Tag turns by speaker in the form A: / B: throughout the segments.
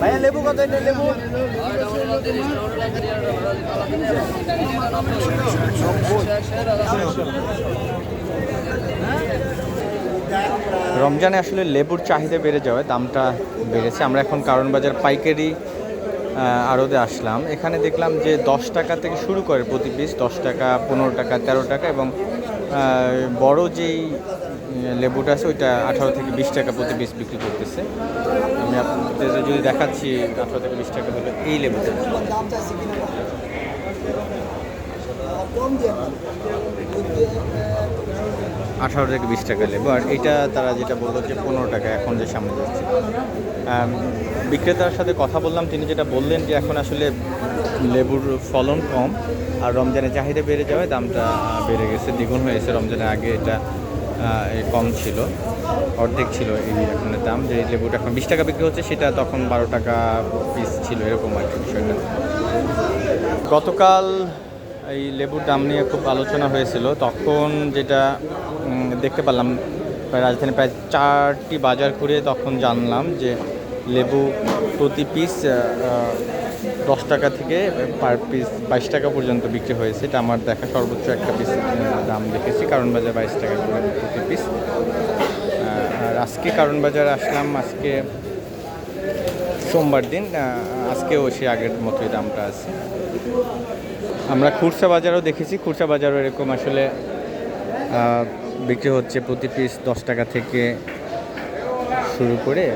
A: ভাইয়া লেবু কত লেবু?
B: রমজানে আসলে লেবুর চাহিদা বেড়ে যাওয়ায় দামটা বেড়েছে। আমরা এখন কারণ বাজার পাইকারি আড়তে আসলাম। এখানে দেখলাম যে দশ টাকা থেকে শুরু করে প্রতি পিস দশ টাকা, পনেরো টাকা, তেরো টাকা এবং বড় যেই লেবুটা আছে ওইটা আঠারো থেকে বিশ টাকা প্রতি পিস বিক্রি করতেছে। আমি আপনাদের যদি দেখাচ্ছি আঠারো থেকে বিশ টাকা হলে এই লেবুটা। আঠারো থেকে বিশ টাকা লেবু। আর এটা তারা যেটা বলল যে পনেরো টাকা এখন যে সামনে যাচ্ছে। বিক্রেতার সাথে কথা বললাম, তিনি যেটা বললেন যে এখন আসলে লেবুর ফলন কম, আর রমজানের চাহিদা বেড়ে যাওয়ায় দামটা বেড়ে গেছে, দ্বিগুণ হয়েছে রমজানের আগে এটা কম ছিল, অর্ধেক ছিল এই এখনের দাম। যে লেবুটা এখন বিশ টাকা বিক্রি হচ্ছে, সেটা তখন বারো টাকা পিস ছিল, এরকম আর কি বিষয়টা। গতকাল এই লেবুর দাম নিয়ে খুব আলোচনা হয়েছিল। তখন যেটা দেখতে পারলাম। রাজধানী প্রায় চারটি বাজার ঘুরে তখন জানলাম যে লেবু প্রতি পিস দশ টাকা থেকে পার পিস বাইশ টাকা পর্যন্ত বিক্রি হয়েছে। এটা আমার দেখা সর্বোচ্চ একটা পিস দাম দেখেছি। কারণ বাজার বাইশ টাকা করে প্রতি পিস আর আজকে কারণ বাজার আসলাম, আজকে সোমবার দিন আজকেও সে আগের মতোই দামটা আছে। আমরা খুরসা বাজারও দেখেছি। খুরসা বাজারও এরকম আসলে বিক্রি হচ্ছে প্রতি পিস দশ টাকা থেকে শুরু করে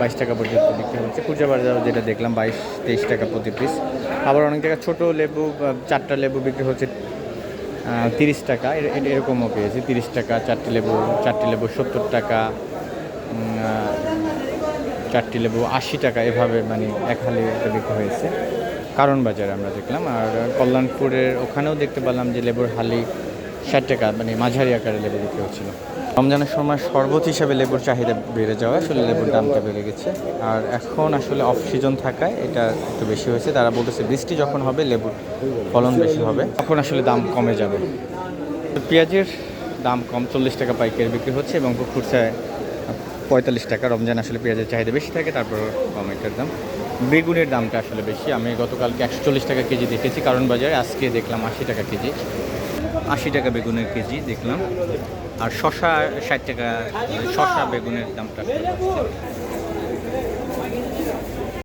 B: বাইশ টাকা পর্যন্ত বিক্রি হচ্ছে। খুচরা বাজার যেটা দেখলাম, বাইশ, তেইশ টাকা প্রতি পিস আবার অনেক জায়গায় ছোটো লেবু চারটা লেবু বিক্রি হচ্ছে তিরিশ টাকা। এর- এর- এরকমও পেয়েছি, তিরিশ টাকা, চারটি লেবু চারটি লেবু সত্তর টাকা চারটি লেবু আশি টাকা, এভাবে মানে এক হালি বিক্রি হয়েছে। কারণ বাজারে আমরা দেখলাম, আর কল্যাণপুরের ওখানেও দেখতে পেলাম যে লেবুর হালি ষাট টাকা মানে মাঝারি আকারে লেবু বিক্রি হচ্ছিল। রমজানের সময় শরবত হিসাবে লেবুর চাহিদা বেড়ে যাওয়া আসলে লেবুর দামটা বেড়ে গেছে। আর এখন আসলে অফ সিজন থাকায় এটা একটু বেশি হয়েছে। তারা বলতেছে বৃষ্টি যখন হবে, লেবুর ফলন বেশি হবে। তখন আসলে দাম কমে যাবে। পেঁয়াজের দাম কম, চল্লিশ টাকা পাইকারি বিক্রি হচ্ছে এবং খুচরায় পঁয়তাল্লিশ টাকা। রমজান আসলে পেঁয়াজের চাহিদা বেশি থাকে, তারপর কম এটার দাম। বেগুনের দামটা আসলে বেশি। আমি গতকালকে একশো চল্লিশ টাকা কেজি দেখেছি। কারণ বাজারে আজকে দেখলাম আশি টাকা কেজি। আশি টাকা বেগুনের কেজি দেখলাম আর শশা ষাট টাকা শশা বেগুনের দামটা।